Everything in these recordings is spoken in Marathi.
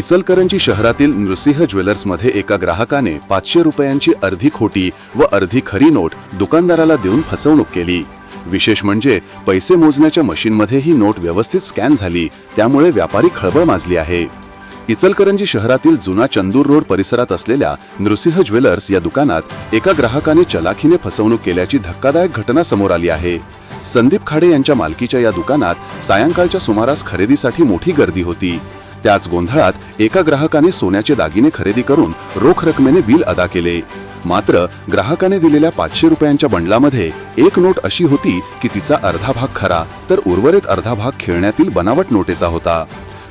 इचलकरंजी शहरातील नृसिंह ज्वेलर्समध्ये एका ग्राहकाने पाचशे रुपयांची अर्धी खोटी व अर्धी खरी नोट दुकानदाराला देऊन फसवणूक केली. विशेष म्हणजे पैसे मोजण्याच्या मशीनमध्ये ही नोट व्यवस्थित स्कॅन झाली त्यामुळे व्यापारी खळबळ माजली आहे. इचलकरंजी शहरातील जुना चंदूर रोड परिसरात असलेल्या नृसिंह ज्वेलर्स या दुकानात एका ग्राहकाने चलाखीने फसवणूक केल्याची धक्कादायक घटना समोर आली आहे. संदीप खाडे यांच्या मालकीच्या या दुकानात सायंकाळच्या सुमारास खरेदीसाठी मोठी गर्दी होती. त्याच गोंधळात एका ग्राहकाने सोन्याचे दागिने खरेदी करून रोख रकमेने बिल अदा केले. मात्र ग्राहकाने दिलेल्या पाचशे रुपयांच्या बंडलामध्ये एक नोट अशी होती की तिचा अर्धा भाग खरा तर उर्वरित अर्धा भाग खेळण्यातील बनावट नोटेचा होता.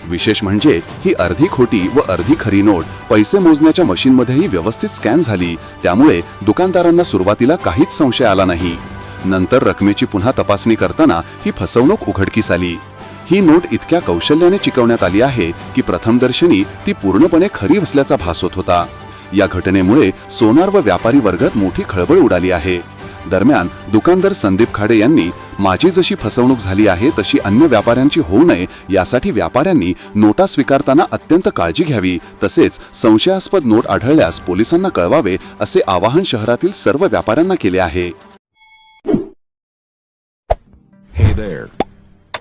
विशेष म्हणजे ही अर्धी खोटी व अर्धी खरी नोट पैसे मोजण्याच्या मशीनमध्येही व्यवस्थित स्कॅन झाली त्यामुळे दुकानदारांना सुरुवातीला काहीच संशय आला नाही. नंतर रकमेची पुन्हा तपासणी करताना ही फसवणूक उघडकीस आली. ही नोट इतक्या कौशल्याने चिकवण्यात आली आहे की प्रथमदर्शनी ती पूर्णपणे खरी असल्याचा भास होत होता. या घटनेमुळे सोनार व व्यापारी वर्गात मोठी खळबळ उडाली आहे. दरम्यान दुकानदार संदीप खाडे यांनी माझी जशी फसवणूक झाली आहे तशी अन्य व्यापाऱ्यांची होऊ नये यासाठी व्यापाऱ्यांनी नोटा स्वीकारताना अत्यंत काळजी घ्यावी. तसेच संशयास्पद नोट आढळल्यास पोलिसांना कळवावे असे आवाहन शहरातील सर्व व्यापाऱ्यांना केले आहे. Hey there.